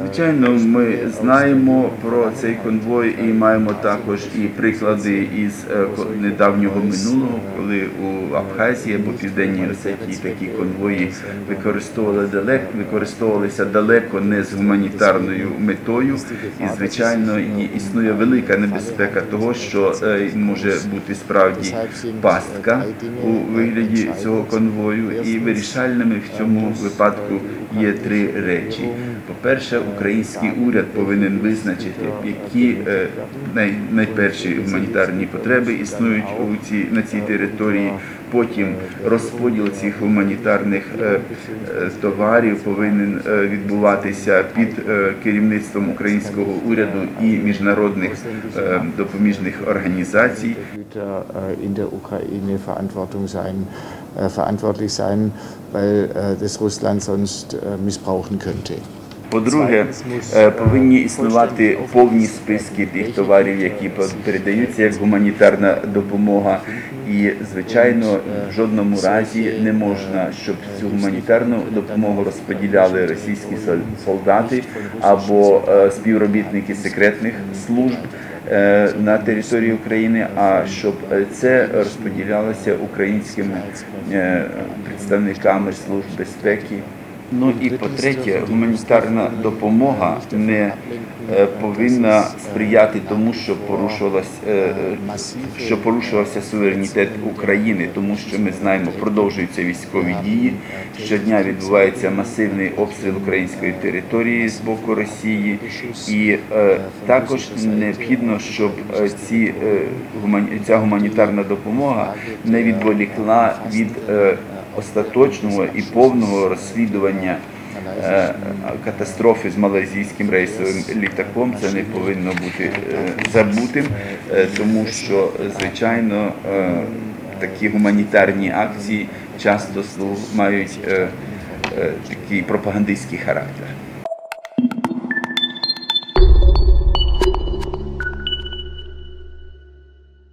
Звичайно, ми знаємо про цей конвой і маємо також і приклади із е, недавнього минулого, коли у Абхазії або Південній Осетії такі конвої використовували далеко, використовувалися далеко не з гуманітарною метою. І звичайно, і існує велика небезпека того, що е, може бути справді пастка у вигляді цього конвою. І вирішальними в цьому випадку є три речі. По-перше, український уряд повинен визначити, які е, най, найперші гуманітарні потреби існують на цій території. Потім розподіл цих гуманітарних е, е, товарів повинен е, відбуватися під керівництвом українського уряду і міжнародних допоміжних організацій. Äh, in der Ukraine Verantwortung sein, äh, verantwortlich sein, weil äh, das Russland sonst äh, missbrauchen könnte. По-друге, повинні існувати повні списки тих товарів, які по- передаються як гуманітарна допомога. І, звичайно, в жодному разі не можна, щоб цю гуманітарну допомогу розподіляли російські сол- солдати або е, співробітники секретних служб е, на території України, а щоб е, це розподілялося українськими е, представниками служб безпеки. Ну і по-третє, гуманітарна допомога не е, повинна сприяти тому, що порушувалась, е, що порушувався суверенітет України, тому що ми знаємо, продовжуються військові дії. Щодня відбувається масивний обстріл української території з боку Росії, і е, також необхідно, щоб ці ця гуманітарна допомога не відволікла від остаточного і повного розслідування е, катастрофи з малазійським рейсовим літаком. Це не повинно бути е, забутим, е, тому що звичайно такі гуманітарні акції часто мають такий пропагандистський характер.